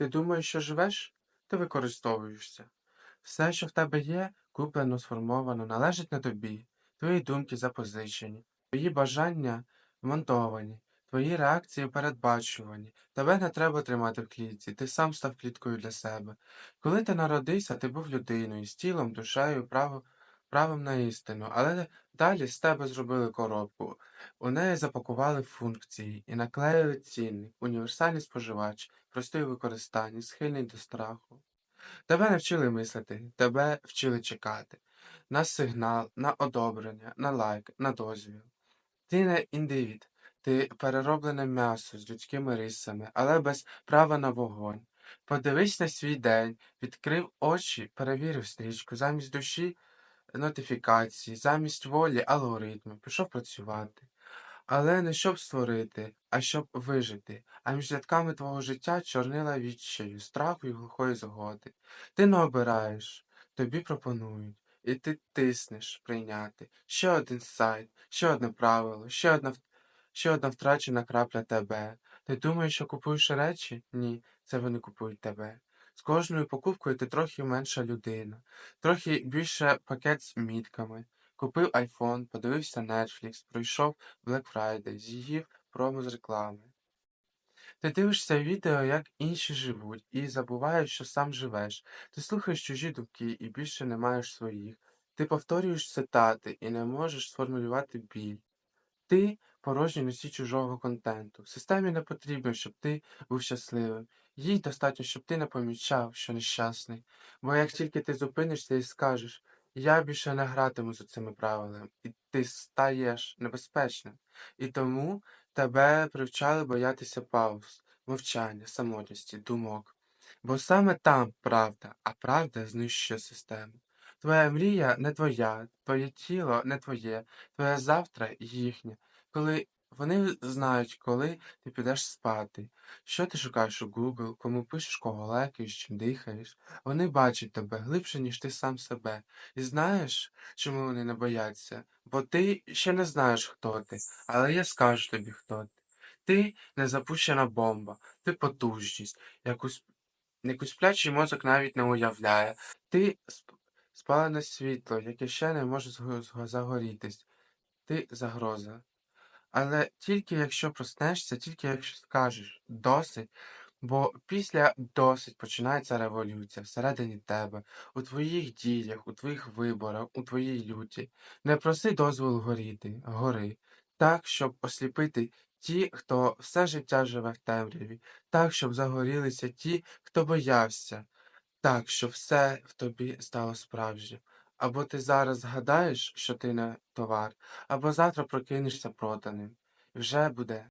Ти думаєш, що живеш? Ти використовуєшся. Все, що в тебе є, куплено, сформовано, належить не тобі. Твої думки запозичені, твої бажання вмонтовані, твої реакції передбачувані. Тебе не треба тримати в клітці, ти сам став кліткою для себе. Коли ти народився, ти був людиною, з тілом, душею, право, правом на істину, але далі з тебе зробили коробку. У неї запакували функції і наклеїли цінник, універсальний споживач, простий у використанні, схильний до страху. Тебе не вчили мислити, тебе вчили чекати. На сигнал, на одобрення, на лайк, на дозвіл. Ти не індивід, ти перероблене м'ясо з людськими рисами, але без права на вогонь. Подивись на свій день, відкрив очі, перевірив стрічку, замість душі нотифікації, замість волі алгоритми, пішов працювати. Але не щоб створити, а щоб вижити, а між рядками твого життя чорнила відчаю, страху і глухої згоди. Ти не обираєш, тобі пропонують, і ти тиснеш прийняти. Ще один сайт, ще одне правило, ще одна, ще одна втрачена крапля тебе. Ти думаєш, що купуєш речі? Ні, це вони купують тебе. З кожною покупкою ти трохи менша людина, трохи більше пакет з мітками. Купив айфон, подивився Netflix, пройшов Black Friday, з'їв промо з реклами. Ти дивишся відео, як інші живуть, і забуваєш, що сам живеш. Ти слухаєш чужі думки і більше не маєш своїх. Ти повторюєш цитати і не можеш сформулювати біль. Ти порожній носій чужого контенту. Системі не потрібно, щоб ти був щасливим. Їй достатньо, щоб ти не помічав, що нещасний. Бо як тільки ти зупинишся і скажеш, я більше не гратиму за цими правилами, і ти стаєш небезпечним. І тому тебе привчали боятися пауз, мовчання, самотності, думок. Бо саме там правда, а правда знищує систему. Твоя мрія не твоя, твоє тіло не твоє, твоє завтра їхнє. Коли вони знають, коли ти підеш спати, що ти шукаєш у Google, кому пишеш, кого лайкаєш, чим дихаєш. Вони бачать тебе глибше, ніж ти сам себе. І знаєш, чому вони не бояться? Бо ти ще не знаєш, хто ти, але я скажу тобі, хто ти. Ти не запущена бомба, ти потужність, якусь, яку сплячий мозок навіть не уявляє. Ти спалене світло, яке ще не може загорітись. Ти загроза. Але тільки якщо проснешся, тільки якщо скажеш досить, бо після досить починається революція всередині тебе, у твоїх діях, у твоїх виборах, у твоїй люті. Не проси дозволу горіти, гори, так, щоб осліпити ті, хто все життя живе в темряві, так, щоб загорілися ті, хто боявся, так, щоб все в тобі стало справжнім. Або ти зараз згадаєш, що ти не товар, або завтра прокинешся проданим. І вже буде